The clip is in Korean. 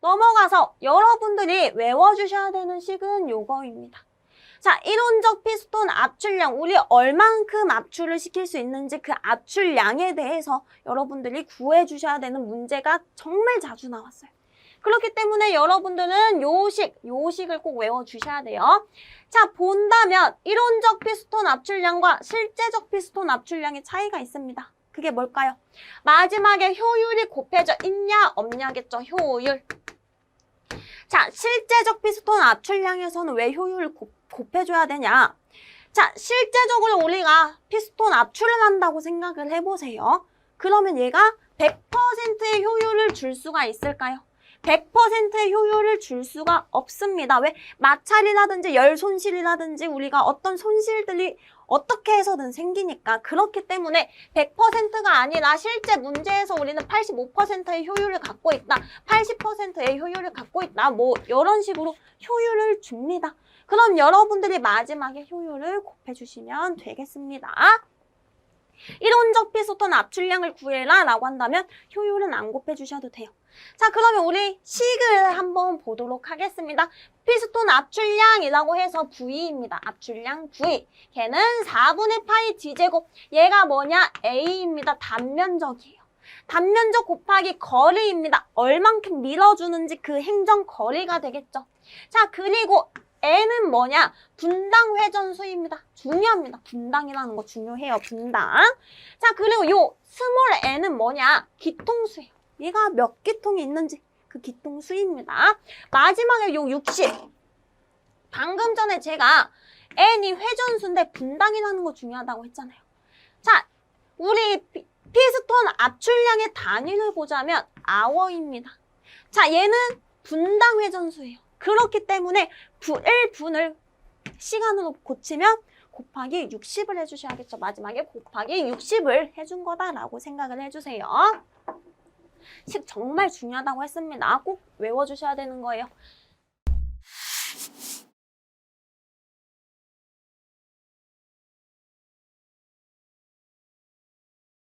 넘어가서 여러분들이 외워주셔야 되는 식은 요거입니다. 자, 이론적 피스톤 압출량, 우리 얼만큼 압출을 시킬 수 있는지 그 압출량에 대해서 여러분들이 구해주셔야 되는 문제가 정말 자주 나왔어요. 그렇기 때문에 여러분들은 요식, 요식을 꼭 외워주셔야 돼요. 자, 본다면 이론적 피스톤 압출량과 실제적 피스톤 압출량의 차이가 있습니다. 그게 뭘까요? 마지막에 효율이 곱해져 있냐 없냐겠죠. 효율. 자, 실제적 피스톤 압출량에서는 왜 효율을 곱, 곱해줘야 되냐? 자, 실제적으로 우리가 피스톤 압출을 한다고 생각을 해보세요. 그러면 얘가 100%의 효율을 줄 수가 있을까요? 100%의 효율을 줄 수가 없습니다. 왜? 마찰이라든지 열 손실이라든지 우리가 어떤 손실들이 어떻게 해서든 생기니까 그렇기 때문에 100%가 아니라 실제 문제에서 우리는 85%의 효율을 갖고 있다. 80%의 효율을 갖고 있다. 뭐 이런 식으로 효율을 줍니다. 그럼 여러분들이 마지막에 효율을 곱해주시면 되겠습니다. 이론적 피스톤 압출량을 구해라 라고 한다면 효율은 안 곱해주셔도 돼요. 자 그러면 우리 식을 한번 보도록 하겠습니다. 피스톤 압출량이라고 해서 V입니다. 압출량 V. 걔는 4분의 파이 D제곱. 얘가 뭐냐? A입니다. 단면적이에요. 단면적 곱하기 거리입니다. 얼만큼 밀어주는지 그 행정 거리가 되겠죠. 자 그리고 N은 뭐냐? 분당 회전수입니다. 중요합니다. 분당이라는 거 중요해요. 분당. 자, 그리고 요 스몰 n은 뭐냐? 기통수예요. 얘가 몇 기통이 있는지 그 기통수입니다. 마지막에 요 60. 방금 전에 제가 n이 회전수인데 분당이라는 거 중요하다고 했잖아요. 자, 우리 피- 피스톤 압출량의 단위를 보자면 아워입니다. 자, 얘는 분당 회전수예요. 그렇기 때문에 부, 1분을 시간으로 고치면 곱하기 60을 해주셔야겠죠. 마지막에 곱하기 60을 해준 거다라고 생각을 해주세요. 식 정말 중요하다고 했습니다. 꼭 외워주셔야 되는 거예요.